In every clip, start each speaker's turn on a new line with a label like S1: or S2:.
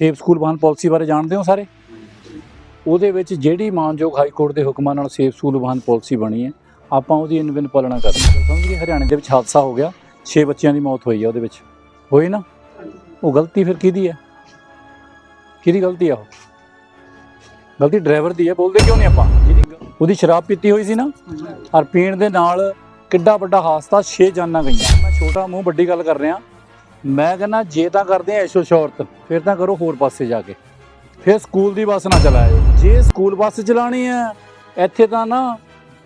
S1: Safe school ਵਾਹਨ policy ਬਾਰੇ ਜਾਣਦੇ ਹੋ ਸਾਰੇ? ਉਹਦੇ ਵਿੱਚ ਜਿਹੜੀ ਮਾਨਯੋਗ ਹਾਈ ਕੋਰਟ ਦੇ ਹੁਕਮਾਂ ਨਾਲ ਸੇਫ ਸਕੂਲ ਵਾਹਨ ਪਾਲਿਸੀ ਬਣੀ ਹੈ, ਆਪਾਂ ਉਹਦੀ ਇਨਵਿਨ ਪਾਲਣਾ ਕਰਨੀ ਹੈ। ਸਮਝ ਗਏ? ਹਰਿਆਣੇ ਦੇ ਵਿੱਚ ਹਾਦਸਾ ਹੋ ਗਿਆ 6 ਬੱਚਿਆਂ ਦੀ ਮੌਤ ਹੋਈ ਹੈ ਉਹਦੇ ਵਿੱਚ। ਹੋਈ ਨਾ? ਉਹ ਗਲਤੀ ਫਿਰ ਕਿਹਦੀ ਹੈ? ਕਿਹਦੀ ਗਲਤੀ ਆ ਉਹ? ਗਲਤੀ ਡਰਾਈਵਰ ਦੀ ਹੈ, ਬੋਲਦੇ ਕਿਉਂ ਨਹੀਂ ਆਪਾਂ? ਜਿਹਦੀ ਉਹਦੀ ਸ਼ਰਾਬ ਪੀਤੀ ਹੋਈ ਸੀ ਨਾ? ਔਰ ਪੀਣ ਦੇ ਨਾਲ ਕਿੱਡਾ ਵੱਡਾ ਹਾਦਸਾ 6 ਜਾਨਾਂ ਗਈਆਂ। ਮੈਂ ਛੋਟਾ ਮੂੰਹ ਵੱਡੀ ਗੱਲ ਕਰ ਰਿਹਾ। ਮੈਂ ਕਹਿੰਦਾ ਜੇ ਤਾਂ ਕਰਦੇ ਆ ਐਸ਼ੋ ਸ਼ੌਰਤ ਫਿਰ ਤਾਂ ਕਰੋ ਹੋਰ ਪਾਸੇ ਜਾ ਕੇ। ਫਿਰ ਸਕੂਲ ਦੀ ਬੱਸ ਨਾ ਚਲਾਇਓ। ਜੇ ਸਕੂਲ ਬੱਸ ਚਲਾਣੀ ਹੈ ਇੱਥੇ ਤਾਂ ਨਾ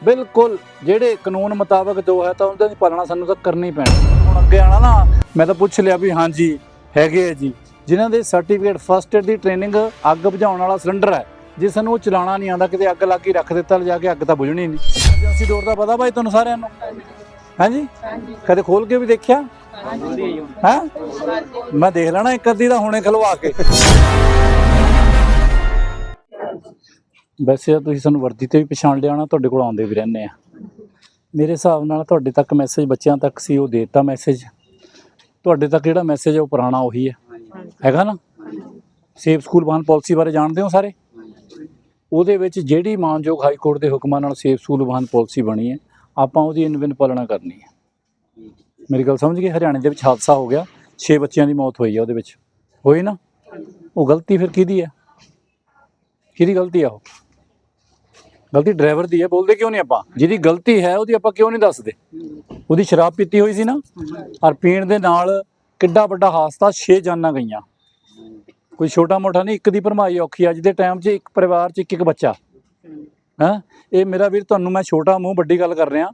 S1: ਬਿਲਕੁਲ ਜਿਹੜੇ ਕਾਨੂੰਨ ਮੁਤਾਬਕ ਜੋ ਹੈ ਤਾਂ ਉਹਨਾਂ ਦੀ ਪਾਲਣਾ ਸਾਨੂੰ ਤਾਂ ਕਰਨੀ ਪੈਣੀ। ਹੁਣ ਅੱਗੇ ਆਣਾ ਨਾ ਮੈਂ ਤਾਂ ਪੁੱਛ ਲਿਆ ਵੀ ਹਾਂਜੀ ਹੈਗੇ ਆ ਜੀ। ਜਿਨ੍ਹਾਂ ਦੇ ਸਰਟੀਫਿਕੇਟ ਫਸਟ ਏਡ ਦੀ ਟ੍ਰੇਨਿੰਗ ਅੱਗ ਬੁਝਾਉਣ ਵਾਲਾ ਸਿਲੰਡਰ ਹੈ ਜੇ ਸਾਨੂੰ ਉਹ ਚਲਾਉਣਾ ਨਹੀਂ ਆਉਂਦਾ ਕਿਤੇ ਅੱਗ ਲਾ ਕੇ ਰੱਖ ਦਿੱਤਾ ਲਿਜਾ ਕੇ ਅੱਗ ਤਾਂ ਬੁਝਣੀ ਨਹੀਂ। ਐਮਰਜੈਂਸੀ ਡੋਰ ਦਾ ਪਤਾ ਭਾਈ ਤੁਹਾਨੂੰ ਸਾਰਿਆਂ ਨੂੰ? ਹਾਂਜੀ? ਕਦੇ ਖੋਲ ਕੇ ਵੀ ਦੇਖਿਆ? ਹੈ? ਮੈਂ ਦੇਖ ਲੈਣਾ ਇੱਕ ਅੱਧੀ ਦਾ ਹੁਣੇ ਖਲਵਾ ਕੇ। ਵੈਸੇ ਤਾਂ ਤੁਸੀਂ ਸਾਨੂੰ ਵਰਦੀ ਤੇ ਵੀ ਪਛਾਣ ਲਿਆ ਨਾ ਤੁਹਾਡੇ ਕੋਲ ਆਉਂਦੇ ਵੀ ਰਹਿੰਦੇ ਆ। ਮੇਰੇ ਹਿਸਾਬ ਨਾਲ ਤੁਹਾਡੇ ਤੱਕ ਮੈਸੇਜ ਬੱਚਿਆਂ ਤੱਕ ਸੀ, ਉਹ ਦੇਤਾ ਮੈਸੇਜ ਤੁਹਾਡੇ ਤੱਕ ਜਿਹੜਾ ਮੈਸੇਜ ਹੈ ਉਹ ਪੁਰਾਣਾ ਉਹੀ ਹੈ ਹੈਗਾ ਨਾ? ਸੇਫ ਸਕੂਲ ਵਾਹਨ ਪਾਲਿਸੀ ਬਾਰੇ ਜਾਣਦੇ ਹੋ ਸਾਰੇ? ਉਹਦੇ ਵਿੱਚ ਜਿਹੜੀ ਮਾਨਯੋਗ ਹਾਈ ਕੋਰਟ ਦੇ ਹੁਕਮਾਂ ਨਾਲ ਸੇਫ ਸਕੂਲ ਵਾਹਨ ਪਾਲਿਸੀ ਬਣੀ ਹੈ, ਆਪਾਂ ਉਹਦੀ ਇਨਵਿਨ ਪਾਲਣਾ ਕਰਨੀ ਹੈ। ਮੇਰੀ ਗੱਲ ਸਮਝ ਗਏ? ਹਰਿਆਣੇ ਦੇ ਵਿੱਚ ਹਾਦਸਾ ਹੋ ਗਿਆ। 6 ਬੱਚਿਆਂ ਦੀ ਮੌਤ ਹੋਈ ਹੈ ਉਹਦੇ ਵਿੱਚ। ਹੋਈ ਨਾ? ਉਹ ਗਲਤੀ ਫਿਰ ਕਿਹਦੀ ਹੈ ਕਿਹਦੀ ਗਲਤੀ ਆ ਉਹ? ਗਲਤੀ ਡਰਾਈਵਰ ਦੀ ਹੈ ਬੋਲਦੇ ਕਿਉਂ ਨਹੀਂ ਆਪਾਂ? ਜਿਹਦੀ ਗਲਤੀ ਹੈ, ਉਹਦੀ ਆਪਾਂ ਕਿਉਂ ਨਹੀਂ ਦੱਸਦੇ? ਉਹਦੀ ਸ਼ਰਾਬ ਪੀਤੀ ਹੋਈ ਸੀ ਨਾ? ਔਰ ਪੀਣ ਦੇ ਨਾਲ ਕਿੱਡਾ ਵੱਡਾ ਹਾਦਸਾ 6 ਜਾਨਾਂ ਗਈਆਂ। ਕੋਈ ਛੋਟਾ ਮੋਟਾ ਨਹੀਂ, ਇੱਕ ਦੀ ਭਰਮਾਈ ਔਖੀ ਅੱਜ ਦੇ ਟਾਈਮ 'ਚ ਇੱਕ ਪਰਿਵਾਰ 'ਚ ਇੱਕ ਇੱਕ ਬੱਚਾ। ਹਾਂ? ਇਹ ਮੇਰਾ ਵੀਰ, ਤੁਹਾਨੂੰ ਮੈਂ ਛੋਟਾ ਮੂੰਹ ਵੱਡੀ ਗੱਲ ਕਰ ਰਿਹਾ।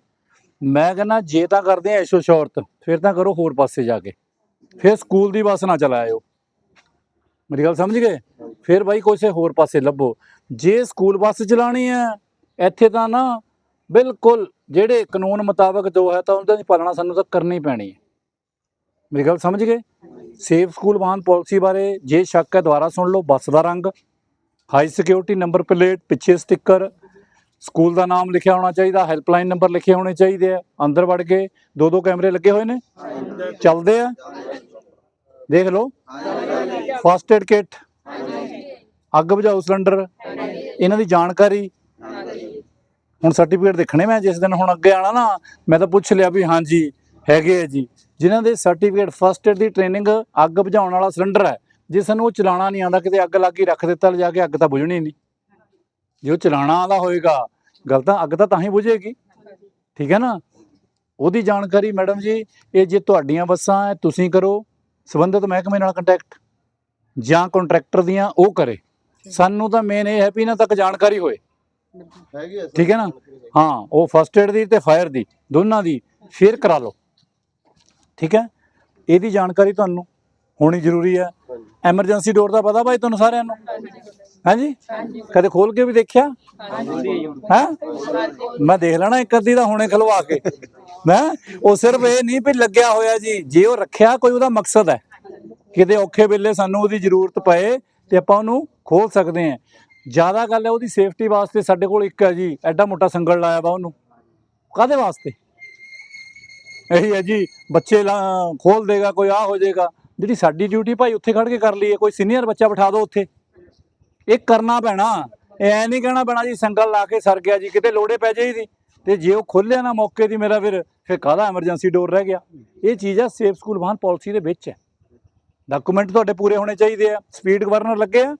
S1: ਮੈਂ ਕਹਿੰਦਾ ਜੇ ਤਾਂ ਕਰਦੇ ਆ ਐਸ਼ੋ ਸ਼ੌਰਤ ਫਿਰ ਤਾਂ ਕਰੋ ਹੋਰ ਪਾਸੇ ਜਾ ਕੇ। ਫਿਰ ਸਕੂਲ ਦੀ ਬੱਸ ਨਾ ਚਲਾਇਓ। ਮੇਰੀ ਗੱਲ ਸਮਝ ਗਏ? ਫਿਰ ਬਾਈ ਕਿਸੇ ਹੋਰ ਪਾਸੇ ਲੱਭੋ। ਜੇ ਸਕੂਲ ਬੱਸ ਚਲਾਣੀ ਹੈ, ਇੱਥੇ ਤਾਂ ਨਾ ਬਿਲਕੁਲ ਜਿਹੜੇ ਕਾਨੂੰਨ ਮੁਤਾਬਕ ਜੋ ਹੈ ਤਾਂ ਉਹਨਾਂ ਦੀ ਪਾਲਣਾ ਸਾਨੂੰ ਤਾਂ ਕਰਨੀ ਪੈਣੀ ਹੈ। ਮੇਰੀ ਗੱਲ ਸਮਝ ਗਏ? ਸੇਫ ਸਕੂਲ ਵਾਹਨ ਪਾਲਿਸੀ ਬਾਰੇ ਜੇ ਸ਼ੱਕ ਹੈ ਦੁਬਾਰਾ ਸੁਣ ਲਓ, ਬੱਸ ਦਾ ਰੰਗ। ਹਾਈ ਸਿਕਿਉਰਿਟੀ ਨੰਬਰ ਪਲੇਟ, ਪਿੱਛੇ ਸਟicker ਸਕੂਲ ਦਾ ਨਾਮ ਲਿਖਿਆ ਹੋਣਾ ਚਾਹੀਦਾ ਹੈਲਪਲਾਈਨ ਨੰਬਰ ਲਿਖੇ ਹੋਣੇ ਚਾਹੀਦੇ ਆ, ਅੰਦਰ ਵੜ ਕੇ ਦੋ ਦੋ ਕੈਮਰੇ ਲੱਗੇ ਹੋਏ ਨੇ? ਚੱਲਦੇ ਆ? ਦੇਖ ਲਓ। ਫਸਟ ਏਡ ਕਿੱਟ ਅੱਗ ਬੁਝਾਊ ਸਿਲੰਡਰ, ਇਹਨਾਂ ਦੀ ਜਾਣਕਾਰੀ। ਹੁਣ ਸਰਟੀਫਿਕੇਟ ਦੇਖਣੇ ਮੈਂ, ਜਿਸ ਦਿਨ ਹੁਣ ਅੱਗੇ ਆਣਾ ਨਾ, ਮੈਂ ਤਾਂ ਪੁੱਛ ਲਿਆ ਵੀ ਹਾਂਜੀ, ਹੈਗੇ ਆ ਜੀ। ਜਿਨ੍ਹਾਂ ਦੇ ਸਰਟੀਫਿਕੇਟ ਫਸਟ ਏਡ ਦੀ ਟ੍ਰੇਨਿੰਗ ਅੱਗ ਬੁਝਾਉਣ ਵਾਲਾ ਸਿਲੰਡਰ ਹੈ ਜੇ ਸਾਨੂੰ ਉਹ ਚਲਾਉਣਾ ਨਹੀਂ ਆਉਂਦਾ, ਕਿਤੇ ਅੱਗ ਲੱਗ ਕੇ ਰੱਖ ਦਿੱਤਾ, ਲਿਜਾ ਕੇ ਅੱਗ ਤਾਂ ਬੁਝਣੀ ਨਹੀਂ। ਜੇ ਉਹ ਚਲਾਉਣਾ ਆਉਂਦਾ ਹੋਏਗਾ ਗੱਲ ਤਾਂ ਅੱਗ ਤਾਂ ਤਾਂ ਹੀ ਬੁਝੇਗੀ। ਠੀਕ ਹੈ ਨਾ? ਉਹਦੀ ਜਾਣਕਾਰੀ ਮੈਡਮ ਜੀ ਇਹ ਜੇ ਤੁਹਾਡੀਆਂ ਬੱਸਾਂ ਹੈ ਤੁਸੀਂ ਕਰੋ। ਸੰਬੰਧਿਤ ਮਹਿਕਮੇ ਨਾਲ ਕੰਟੈਕਟ ਜਾਂ ਕੰਟਰੈਕਟਰ ਦੀਆਂ ਉਹ ਕਰੇ। ਸਾਨੂੰ ਤਾਂ ਮੇਨ ਇਹ ਹੈ ਵੀ ਇਹਨਾਂ ਤੱਕ ਜਾਣਕਾਰੀ ਹੋਏ। ਠੀਕ ਹੈ ਨਾ? ਹਾਂ ਉਹ ਫਸਟ ਏਡ ਦੀ ਤੇ ਫਾਇਰ ਦੀ ਦੋਨਾਂ ਦੀ ਫੇਰ ਕਰਾ ਲਓ। ਠੀਕ ਹੈ? ਇਹਦੀ ਜਾਣਕਾਰੀ ਤੁਹਾਨੂੰ ਹੋਣੀ ਜ਼ਰੂਰੀ ਹੈ। ਐਮਰਜੈਂਸੀ ਡੋਰ ਦਾ ਪਤਾ ਭਾਈ ਤੁਹਾਨੂੰ ਸਾਰਿਆਂ ਨੂੰ? ਹਾਂਜੀ? ਕਦੇ ਖੋਲ ਕੇ ਵੀ ਦੇਖਿਆ? ਹੈ? ਮੈਂ ਦੇਖ ਲੈਣਾ ਇੱਕ ਅੱਧੀ ਦਾ ਹੁਣੇ ਖਲਵਾ ਕੇ। ਮੈਂ ਉਹ ਸਿਰਫ ਇਹ ਨਹੀਂ ਵੀ ਲੱਗਿਆ ਹੋਇਆ ਜੀ ਜੇ ਉਹ ਰੱਖਿਆ ਕੋਈ ਉਹਦਾ ਮਕਸਦ ਹੈ। ਕਿਤੇ ਔਖੇ ਵੇਲੇ ਸਾਨੂੰ ਉਹਦੀ ਜ਼ਰੂਰਤ ਪਏ ਤੇ ਆਪਾਂ ਉਹਨੂੰ ਖੋਲ ਸਕਦੇ ਹਾਂ। ਜ਼ਿਆਦਾ ਗੱਲ ਹੈ ਉਹਦੀ ਸੇਫਟੀ ਵਾਸਤੇ ਸਾਡੇ ਕੋਲ ਇੱਕ ਹੈ ਜੀ ਐਡਾ ਮੋਟਾ ਸੰਗਲ ਲਾਇਆ ਵਾ ਉਹਨੂੰ। ਕਾਦੇ ਵਾਸਤੇ? ਇਹੀ ਹੈ ਜੀ ਬੱਚੇ ਖੋਲ ਦੇਗਾ ਕੋਈ ਆ ਹੋ ਜਾਏਗਾ। ਜਿਹੜੀ ਸਾਡੀ ਡਿਊਟੀ ਭਾਈ ਉੱਥੇ ਖੜ ਕੇ ਕਰ ਲਈਏ ਕੋਈ ਸੀਨੀਅਰ ਬੱਚਾ ਬਿਠਾ ਦਿਓ ਉੱਥੇ। ਇਹ ਕਰਨਾ ਪੈਣਾ। ਇਹ ਐ ਨਹੀਂ ਕਹਿਣਾ ਪੈਣਾ ਜੀ, ਸੰਗਲ ਲਾ ਕੇ ਸਰ ਗਿਆ ਜੀ, ਕਿਤੇ ਲੋੜੇ ਪੈ ਜਾਈ ਜਾਈਦੀ ਤੇ ਜੇ ਉਹ ਖੋਲਿਆ ਨਾ ਮੌਕੇ ਦੀ, ਮੇਰਾ ਫਿਰ ਫਿਰ ਕਾਹਦਾ ਐਮਰਜੈਂਸੀ ਡੋਰ ਰਹਿ ਗਿਆ। ਇਹ ਚੀਜ਼ ਆ ਸੇਫ ਸਕੂਲ ਵਾਹਨ ਪਾਲਿਸੀ ਦੇ ਵਿੱਚ ਹੈ। ਡਾਕੂਮੈਂਟ ਤੁਹਾਡੇ ਪੂਰੇ ਹੋਣੇ ਚਾਹੀਦੇ ਆ। ਸਪੀਡ ਗਵਰਨਰ ਲੱਗੇ ਆ?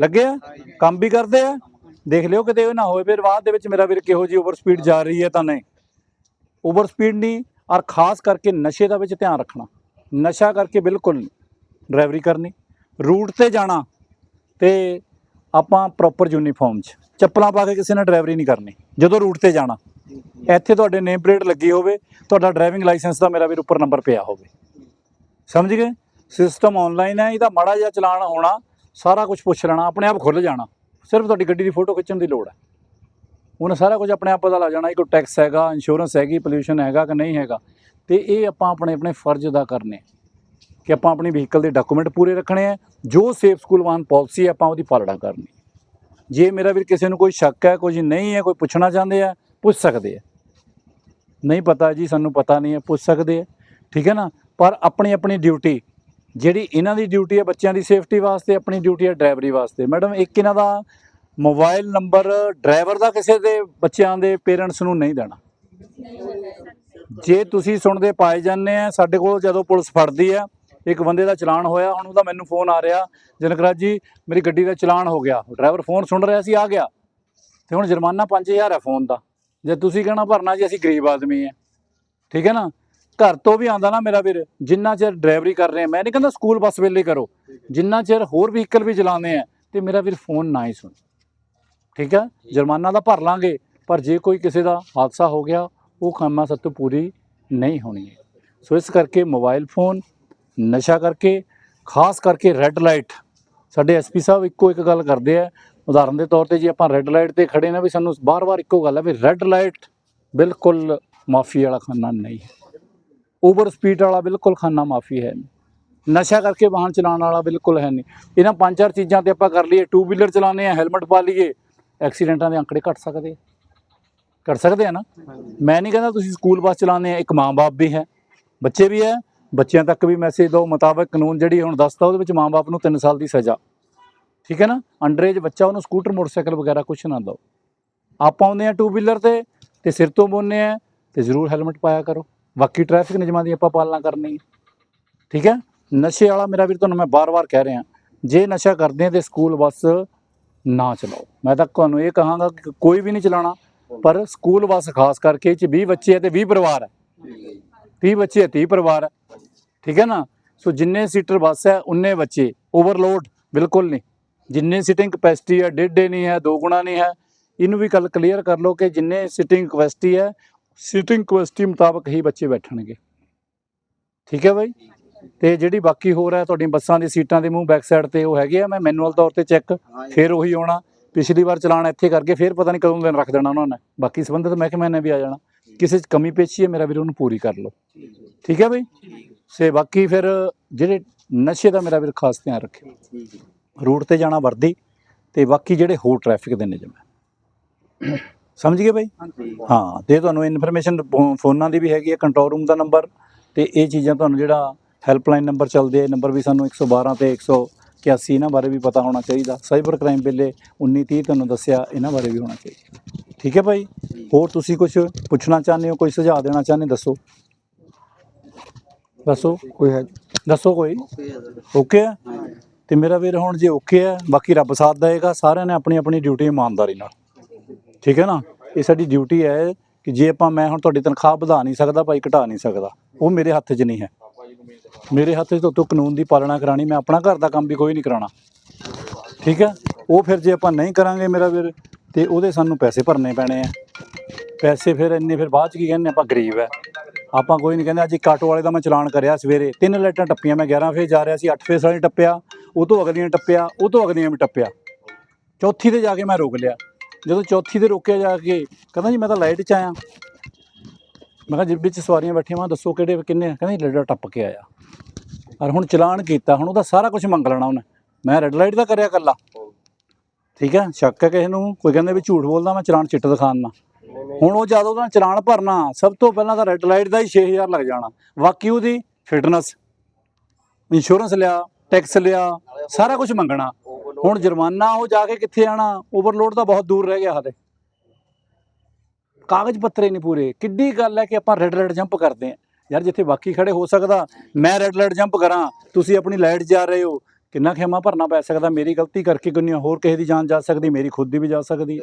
S1: ਲੱਗੇ ਆ? ਕੰਮ ਵੀ ਕਰਦੇ ਆ? ਦੇਖ ਲਿਓ ਕਿਤੇ ਇਹ ਨਾ ਹੋਵੇ। ਫਿਰ ਬਾਅਦ ਦੇ ਵਿੱਚ ਮੇਰਾ ਵੀਰ ਕਿਹੋ ਜੀ ਓਵਰ ਸਪੀਡ ਜਾ ਰਹੀ ਹੈ ਤਾਂ ਨਹੀਂ। ਓਵਰ ਸਪੀਡ ਨਹੀਂ, ਔਰ ਖਾਸ ਕਰਕੇ ਨਸ਼ੇ ਦਾ ਵਿੱਚ ਧਿਆਨ ਰੱਖਣਾ। ਨਸ਼ਾ ਕਰਕੇ ਬਿਲਕੁਲ ਡਰਾਈਵਰੀ ਕਰਨੀ। ਰੂਟ ਤੇ ਜਾਣਾ। ਤੇ ਆਪਾਂ ਪ੍ਰੋਪਰ ਯੂਨੀਫਾਰਮ 'ਚ। ਚੱਪਲਾਂ ਪਾ ਕੇ ਕਿਸੇ ਨੇ ਡਰਾਈਵਰੀ ਨਹੀਂ ਕਰਨੀ, ਜਦੋਂ ਰੂਟ ਤੇ ਜਾਣਾ। ਇੱਥੇ ਤੁਹਾਡੇ ਨੇਮ ਪਲੇਟ ਲੱਗੀ ਹੋਵੇ, ਤੁਹਾਡਾ ਡਰਾਈਵਿੰਗ ਲਾਇਸੈਂਸ ਦਾ ਮੇਰਾ ਵੀ ਉੱਪਰ ਨੰਬਰ ਪਿਆ ਹੋਵੇ। ਸਮਝ ਗਏ? ਸਿਸਟਮ ਆਨਲਾਈਨ ਹੈ, ਇਹਦਾ ਮਾੜਾ ਜਿਹਾ ਚਲਾਨ ਹੋਣਾ, ਸਾਰਾ ਕੁਝ ਪੁੱਛ ਲੈਣਾ, ਆਪਣੇ ਆਪ ਖੁੱਲ ਜਾਣਾ। ਸਿਰਫ ਤੁਹਾਡੀ ਗੱਡੀ ਦੀ ਫੋਟੋ ਖਿੱਚਣ ਦੀ ਲੋੜ ਹੈ। ਉਹਨੇ ਸਾਰਾ ਕੁਝ ਆਪਣੇ ਆਪ ਪਤਾ ਲੱਗ ਜਾਣਾ ਕੋਈ ਟੈਕਸ ਹੈਗਾ ਇੰਸ਼ੋਰੈਂਸ ਹੈਗੀ ਪੋਲਿਊਸ਼ਨ ਹੈਗਾ ਕਿ ਨਹੀਂ ਹੈਗਾ। ਤੇ ਇਹ ਆਪਾਂ ਆਪਣੇ ਆਪਣੇ ਫਰਜ਼ ਦਾ ਕਰਨੇ। ਕਿ ਆਪਾਂ ਆਪਣੀ ਵਹੀਕਲ ਦੇ ਡਾਕੂਮੈਂਟ ਪੂਰੇ ਰੱਖਣੇ ਆ, ਜੋ ਸੇਫ ਸਕੂਲ ਵਾਹਨ ਪਾਲਿਸੀ ਆਪਾਂ ਉਹਦੀ ਪਾਲਣਾ ਕਰਨੀ। ਜੇ ਮੇਰਾ ਵੀਰ ਕਿਸੇ ਨੂੰ ਕੋਈ ਸ਼ੱਕ ਹੈ ਕੁਝ ਨਹੀਂ ਹੈ, ਕੋਈ ਪੁੱਛਣਾ ਚਾਹੁੰਦੇ ਆ, ਪੁੱਛ ਸਕਦੇ ਆ। ਨਹੀਂ ਪਤਾ ਜੀ, ਸਾਨੂੰ ਪਤਾ ਨਹੀਂ ਹੈ, ਪੁੱਛ ਸਕਦੇ ਆ। ਠੀਕ ਹੈ ਨਾ? ਪਰ ਆਪਣੀ ਆਪਣੀ ਡਿਊਟੀ ਜਿਹੜੀ ਇਹਨਾਂ ਦੀ ਡਿਊਟੀ ਹੈ ਬੱਚਿਆਂ ਦੀ ਸੇਫਟੀ ਵਾਸਤੇ, ਆਪਣੀ ਡਿਊਟੀ ਹੈ ਡਰਾਈਵਰੀ ਵਾਸਤੇ। ਮੈਡਮ, ਇੱਕ ਇਹਨਾਂ ਦਾ ਮੋਬਾਈਲ ਨੰਬਰ ਡਰਾਈਵਰ ਦਾ ਕਿਸੇ ਦੇ, ਬੱਚਿਆਂ ਦੇ ਪੇਰੈਂਟਸ ਨੂੰ ਨਹੀਂ ਦੇਣਾ। ਜੇ ਤੁਸੀਂ ਸੁਣਦੇ ਪਾਏ ਜਾਂਦੇ ਆ, ਸਾਡੇ ਕੋਲ ਜਦੋਂ ਪੁਲਿਸ ਫੜਦੀ ਆ ਇੱਕ ਬੰਦੇ ਦਾ ਚਲਾਨ ਹੋਇਆ, ਹੁਣ ਉਹਦਾ ਮੈਨੂੰ ਫੋਨ ਆ ਰਿਹਾ। ਜਨਕਰਾਜ ਜੀ, ਮੇਰੀ ਗੱਡੀ ਦਾ ਚਲਾਨ ਹੋ ਗਿਆ। ਡਰਾਈਵਰ ਫੋਨ ਸੁਣ ਰਿਹਾ ਸੀ, ਆ ਗਿਆ। ਤੇ ਹੁਣ ਜੁਰਮਾਨਾ 5000 ਹੈ ਫੋਨ ਦਾ। ਜੇ ਤੁਸੀਂ ਕਹਿਣਾ ਭਰਨਾ ਜੀ, ਅਸੀਂ ਗਰੀਬ ਆਦਮੀ ਆ ਠੀਕ ਹੈ ਨਾ? ਘਰ ਤੋਂ ਵੀ ਆਂਦਾ ਨਾ ਮੇਰਾ ਵੀਰ, ਜਿੰਨਾ ਚਿਰ ਡਰਾਈਵਰੀ ਕਰ ਰਹੇ ਆ। ਮੈਂ ਨਹੀਂ ਕਹਿੰਦਾ ਸਕੂਲ ਬੱਸ ਵੇਲੇ ਕਰੋ। ਜਿੰਨਾ ਚਿਰ ਹੋਰ ਵਹੀਕਲ ਵੀ ਚਲਾਉਂਦੇ ਆ, ਤੇ ਮੇਰਾ ਵੀਰ ਫੋਨ ਨਾ ਹੀ ਸੁਣ। ਠੀਕ ਹੈ? ਜੁਰਮਾਨਾ ਤਾਂ ਭਰ ਲਾਂਗੇ, ਪਰ ਜੇ ਕੋਈ ਕਿਸੇ ਦਾ ਹਾਦਸਾ ਹੋ ਗਿਆ, ਉਹ ਕੰਮਾਂ ਸਭ ਤੋਂ ਪੂਰੀ ਨਹੀਂ ਹੋਣੀ। ਹੈ ਸੋ ਇਸ ਕਰਕੇ ਮੋਬਾਈਲ ਫੋਨ ਨਸ਼ਾ ਕਰਕੇ ਖਾਸ ਕਰਕੇ ਰੈੱਡ ਲਾਈਟ ਸਾਡੇ ਐਸਪੀ ਸਾਹਿਬ ਇੱਕੋ ਇੱਕ ਗੱਲ ਕਰਦੇ ਆ। ਉਦਾਹਰਨ ਦੇ ਤੌਰ ਤੇ ਜੇ ਆਪਾਂ ਰੈੱਡ ਲਾਈਟ ਤੇ ਖੜੇ ਨਾ ਵੀ ਸਾਨੂੰ ਬਾਰ-ਬਾਰ ਇੱਕੋ ਗੱਲ ਹੈ ਵੀ ਰੈੱਡ ਲਾਈਟ ਬਿਲਕੁਲ ਮਾਫੀ ਵਾਲਾ ਖਾਨਾ ਨਹੀਂ ਓਵਰ ਸਪੀਡ ਵਾਲਾ ਬਿਲਕੁਲ ਖਾਨਾ ਮਾਫੀ ਹੈ ਨਹੀਂ। ਨਸ਼ਾ ਕਰਕੇ ਵਾਹਨ ਚਲਾਉਣ ਵਾਲਾ ਬਿਲਕੁਲ ਹੈ ਨਹੀਂ। ਇਹਨਾਂ ਪੰਜ ਚਾਰ ਚੀਜ਼ਾਂ ਤੇ ਆਪਾਂ ਕਰ ਲਈਏ। ਟੂ ਵੀਲਰ ਚਲਾਉਂਦੇ ਆ ਹੈਲਮਟ ਪਾ ਲਈਏ। ਐਕਸੀਡੈਂਟਾਂ ਦੇ ਅੰਕੜੇ ਘਟ ਸਕਦੇ। ਆ ਘਟ ਸਕਦੇ ਆ ਨਾ? ਮੈਂ ਨਹੀਂ ਕਹਿੰਦਾ ਤੁਸੀਂ ਸਕੂਲ ਬੱਸ ਚਲਾਉਂਦੇ ਆ। ਇੱਕ ਮਾਂ-ਬਾਪ ਵੀ ਹੈ। ਬੱਚੇ ਵੀ ਹੈ। ਬੱਚਿਆਂ ਤੱਕ ਵੀ ਮੈਸੇਜ ਦਿਓ ਮੁਤਾਬਕ ਕਾਨੂੰਨ ਜਿਹੜੀ ਹੁਣ ਦੱਸਦਾ ਉਹਦੇ ਵਿੱਚ ਮਾਂ-ਬਾਪ ਨੂੰ 3 ਸਾਲ ਦੀ ਸਜ਼ਾ। ਠੀਕ ਹੈ ਨਾ? ਅੰਡਰੇਜ ਬੱਚਾ, ਉਹਨੂੰ ਸਕੂਟਰ ਮੋਟਰਸਾਈਕਲ ਵਗੈਰਾ ਕੁਝ ਨਾ ਦਿਓ। ਆਪਾਂ ਆਉਂਦੇ ਆ ਟੂ ਵੀਲਰ ਤੇ ਤੇ ਸਿਰ ਤੋਂ ਬੋਨੇ ਆ, ਤੇ ਜ਼ਰੂਰ ਹੈਲਮਟ ਪਾਇਆ ਕਰੋ। ਬਾਕੀ ਟ੍ਰੈਫਿਕ ਨਿਯਮਾਂ ਦੀ ਆਪਾਂ ਪਾਲਣਾ ਕਰਨੀ ਹੈ। ਠੀਕ ਹੈ? ਨਸ਼ੇ ਵਾਲਾ ਮੇਰਾ ਵੀਰ, ਤੁਹਾਨੂੰ ਮੈਂ ਬਾਰ-ਬਾਰ ਕਹਿ ਰਿਹਾ। ਜੇ ਨਸ਼ਾ ਕਰਦੇ ਆ ਤੇ ਸਕੂਲ ਬੱਸ ਨਾ ਚਲਾਓ। ਮੈਂ ਤਾਂ ਤੁਹਾਨੂੰ ਇਹ ਕਹਾਂਗਾ ਕਿ ਕੋਈ ਵੀ ਨਹੀਂ ਚਲਾਉਣਾ, ਪਰ ਸਕੂਲ ਬੱਸ ਖਾਸ ਕਰਕੇ ਇਹ ਚ 20 ਬੱਚੇ ਹੈ ਤੇ 20 ਪਰਿਵਾਰ ਹੈ 30 ਬੱਚੇ ਹੈ 30 ਪਰਿਵਾਰ ਹੈ ਠੀਕ ਹੈ ਨਾ? ਸੋ ਜਿੰਨੇ ਸੀਟਰ ਬੱਸ ਹੈ, ਉਨੇ ਬੱਚੇ। ਓਵਰਲੋਡ ਬਿਲਕੁਲ ਨਹੀਂ। ਜਿੰਨੇ ਸੀਟਿੰਗ ਕਪੈਸਿਟੀ ਹੈ, ਡੇਢ ਨਹੀਂ ਹੈ, ਦੋ ਗੁਣਾ ਨਹੀਂ ਹੈ। ਇਹਨੂੰ ਵੀ ਕੱਲ ਕਲੀਅਰ ਕਰ ਲਓ ਕਿ ਜਿੰਨੇ ਸੀਟਿੰਗ ਕਪੈਸਿਟੀ ਹੈ ਸੀਟਿੰਗ ਕਪੈਸਿਟੀ ਮੁਤਾਬਕ ਹੀ ਬੱਚੇ ਬੈਠਣਗੇ। ਠੀਕ ਹੈ ਬਾਈ? ਤੇ ਜਿਹੜੀ ਬਾਕੀ ਹੋਰ ਹੈ, ਤੁਹਾਡੀਆਂ ਬੱਸਾਂ ਦੀ ਸੀਟਾਂ ਦੇ ਮੂੰਹ ਬੈਕ ਸਾਈਡ ਤੇ ਉਹ ਹੈਗੇ ਆ, ਮੈਂ ਮੈਨੂਅਲ ਤੌਰ ਤੇ ਚੈੱਕ ਫਿਰ ਉਹੀ ਆਉਣਾ। ਪਿਛਲੀ ਵਾਰ ਚਲਾਨ ਇੱਥੇ ਕਰਕੇ ਫਿਰ ਪਤਾ ਨਹੀਂ ਕਦੋਂ ਦਿਨ ਰੱਖ ਦੇਣਾ ਉਹਨਾਂ ਨੇ। ਬਾਕੀ ਸੰਬੰਧਿਤ ਮਹਿਕਮੇ ਨੇ ਵੀ ਆ ਜਾਣਾ। ਕਿਸੇ 'ਚ ਕਮੀ ਪੇਸ਼ੀ ਹੈ, ਮੇਰਾ ਵੀਰ ਉਹਨੂੰ ਪੂਰੀ ਕਰ ਲਓ। ਠੀਕ ਹੈ ਬਾਈ? ਸੇ ਬਾਕੀ ਫਿਰ ਜਿਹੜੇ ਨਸ਼ੇ ਦਾ ਮੇਰਾ ਵੀਰ ਖਾਸ ਧਿਆਨ ਰੱਖਿਓ। ਰੂਟ ਤੇ ਜਾਣਾ ਵਰਦੀ ਤੇ ਬਾਕੀ ਜਿਹੜੇ ਹੋਰ ਟ੍ਰੈਫਿਕ ਦੇ ਨਿਯਮ ਹੈ ਸਮਝ ਗਏ ਬਈ? ਹਾਂ ਤੇ ਤੁਹਾਨੂੰ ਇਨਫੋਰਮੇਸ਼ਨ ਫੋਨਾਂ ਦੀ ਵੀ ਹੈਗੀ ਹੈ ਕੰਟਰੋਲ ਰੂਮ ਦਾ ਨੰਬਰ ਤੇ ਇਹ ਚੀਜ਼ਾਂ ਤੁਹਾਨੂੰ ਜਿਹੜਾ ਹੈਲਪਲਾਈਨ ਨੰਬਰ ਚੱਲਦੇ ਆ ਨੰਬਰ ਵੀ ਸਾਨੂੰ 112 ਤੇ 181 ਇਹਨਾਂ ਬਾਰੇ ਵੀ ਪਤਾ ਹੋਣਾ ਚਾਹੀਦਾ। ਸਾਈਬਰ ਕ੍ਰਾਈਮ ਵੇਲੇ 1930 ਤੁਹਾਨੂੰ ਦੱਸਿਆ ਇਹਨਾਂ ਬਾਰੇ ਵੀ ਹੋਣਾ ਚਾਹੀਦਾ। ਠੀਕ ਹੈ ਭਾਈ ਹੋਰ ਤੁਸੀਂ ਕੁਝ ਪੁੱਛਣਾ ਚਾਹੁੰਦੇ ਹੋ ਕੋਈ ਸੁਝਾਅ ਦੇਣਾ ਚਾਹੁੰਦੇ ਦੱਸੋ। ਦੱਸੋ।
S2: ਕੋਈ ਹੈ
S1: ਦੱਸੋ ਕੋਈ। ਓਕੇ ਹੈ ਤੇ ਮੇਰਾ ਵੀਰ ਹੁਣ ਜੇ ਓਕੇ ਹੈ ਬਾਕੀ ਰੱਬ ਸਾਥ ਦੇਏਗਾ ਸਾਰਿਆਂ ਨੇ ਆਪਣੀ ਆਪਣੀ ਡਿਊਟੀ ਇਮਾਨਦਾਰੀ ਨਾਲ। ਠੀਕ ਹੈ ਨਾ? ਇਹ ਸਾਡੀ ਡਿਊਟੀ ਹੈ ਕਿ ਜੇ ਆਪਾਂ ਮੈਂ ਹੁਣ ਤੁਹਾਡੀ ਤਨਖਾਹ ਵਧਾ ਨਹੀਂ ਸਕਦਾ ਭਾਈ ਘਟਾ ਨਹੀਂ ਸਕਦਾ। ਉਹ ਮੇਰੇ ਹੱਥ 'ਚ ਨਹੀਂ ਹੈ। ਮੇਰੇ ਹੱਥ 'ਚ ਤੋਂ ਕਾਨੂੰਨ ਦੀ ਪਾਲਣਾ ਕਰਾਣੀ ਮੈਂ ਆਪਣਾ ਘਰ ਦਾ ਕੰਮ ਵੀ ਕੋਈ ਨਹੀਂ ਕਰਾਉਣਾ। ਠੀਕ ਹੈ? ਉਹ ਫਿਰ ਜੇ ਆਪਾਂ ਨਹੀਂ ਕਰਾਂਗੇ ਮੇਰਾ ਵੀਰ ਤੇ ਉਹਦੇ ਸਾਨੂੰ ਪੈਸੇ ਭਰਨੇ ਪੈਣੇ ਆ। ਪੈਸੇ ਫਿਰ ਇੰਨੇ ਫਿਰ ਬਾਅਦ ਚ ਕੀ ਕਹਿੰਦੇ ਆਪਾਂ ਗਰੀਬ ਹੈ ਆਪਾਂ ਕੋਈ ਨਹੀਂ ਕਹਿੰਦੇ, ਅੱਜ ਇੱਕ ਆਟੋ ਵਾਲੇ ਦਾ ਮੈਂ ਚਲਾਨ ਕਰਿਆ ਸਵੇਰੇ। ਤਿੰਨ ਲਾਈਟਾਂ ਟੱਪੀਆਂ, ਮੈਂ 11 ਫੇਜ਼ ਜਾ ਰਿਹਾ ਸੀ 8 ਫੇਜ਼ ਵਾਲੀ ਟੱਪਿਆ, ਉਹ ਤੋਂ ਅਗਲੀਆਂ ਟੱਪਿਆ, ਉਹ ਤੋਂ ਅਗਲੀਆਂ ਵੀ ਟੱਪਿਆ। ਚੌਥੀ ਤੇ ਜਾ ਕੇ ਮੈਂ ਰੋਕ ਲਿਆ। ਜਦੋਂ ਚੌਥੀ ਤੇ ਰੋਕਿਆ ਜਾ ਕੇ, ਕਹਿੰਦਾ ਜੀ ਮੈਂ ਤਾਂ ਲਾਈਟ 'ਚ ਆਇਆ। ਮੈਂ ਕਿਹਾ ਜਿਬ ਵਿੱਚ ਸਵਾਰੀਆਂ ਬੈਠੀਆਂ, ਮੈਂ ਦੱਸੋ ਕਿਹੜੇ, ਕਿੰਨੇ ਆ? ਕਹਿੰਦਾ ਜੀ ਲੱਡਾ ਟੱਪ ਕੇ ਆਇਆ। ਔਰ ਹੁਣ ਚਲਾਨ ਕੀਤਾ, ਹੁਣ ਉਹਦਾ ਸਾਰਾ ਕੁਝ ਮੰਗ ਲੈਣਾ ਉਹਨੇ। ਮੈਂ ਰੈੱਡ ਲਾਈਟ ਦਾ ਕਰਿਆ ਕੱਲਾ ਠੀਕ ਹੈ? ਸ਼ੱਕ ਹੈ ਕਿਸੇ ਨੂੰ? ਕੋਈ ਕਹਿੰਦੇ ਵੀ ਝੂਠ ਬੋਲਦਾ, ਮੈਂ ਚਲਾਨ ਚਿੱਟ ਦਿਖਾਉਣਾ। ਹੁਣ ਉਹ ਜਦੋਂ ਉਹਦਾ ਚਲਾਨ ਭਰਨਾ, ਸਭ ਤੋਂ ਪਹਿਲਾਂ ਤਾਂ ਰੈੱਡ ਲਾਈਟ ਦਾ ਹੀ 6000 ਲੱਗ ਜਾਣਾ। ਬਾਕੀ ਉਹਦੀ ਫਿਟਨੈਸ ਇੰਸ਼ੋਰੈਂਸ ਲਿਆ ਟੈਕਸ ਲਿਆ, ਸਾਰਾ ਕੁਝ ਮੰਗਣਾ। ਹੁਣ ਜੁਰਮਾਨਾ ਉਹ ਜਾ ਕੇ ਕਿੱਥੇ ਆਣਾ? ਓਵਰਲੋਡ ਤਾਂ ਬਹੁਤ ਦੂਰ ਰਹਿ ਗਿਆ ਹਾਲੇ। ਕਾਗਜ਼ ਪੱਤਰੇ ਨਹੀਂ ਪੂਰੇ। ਕਿੱਡੀ ਗੱਲ ਹੈ ਕਿ ਆਪਾਂ ਰੈੱਡ ਲਾਈਟ ਜੰਪ ਕਰਦੇ ਆ ਯਾਰ ਜਿੱਥੇ ਬਾਕੀ ਖੜੇ ਹੋ ਸਕਦਾ, ਮੈਂ ਰੈੱਡ ਲਾਈਟ ਜੰਪ ਕਰਾਂ, ਤੁਸੀਂ ਆਪਣੀ ਲਾਈਟ ਜਾ ਰਹੇ ਹੋ। ਕਿੰਨਾ ਖੇਮਾ ਭਰਨਾ ਪੈ ਸਕਦਾ? ਮੇਰੀ ਗਲਤੀ ਕਰਕੇ ਕਿੰਨੀ ਹੋਰ ਕਿਸੇ ਦੀ ਜਾਨ ਜਾ ਸਕਦੀ, ਮੇਰੀ ਖੁਦ ਦੀ ਵੀ ਜਾ ਸਕਦੀ।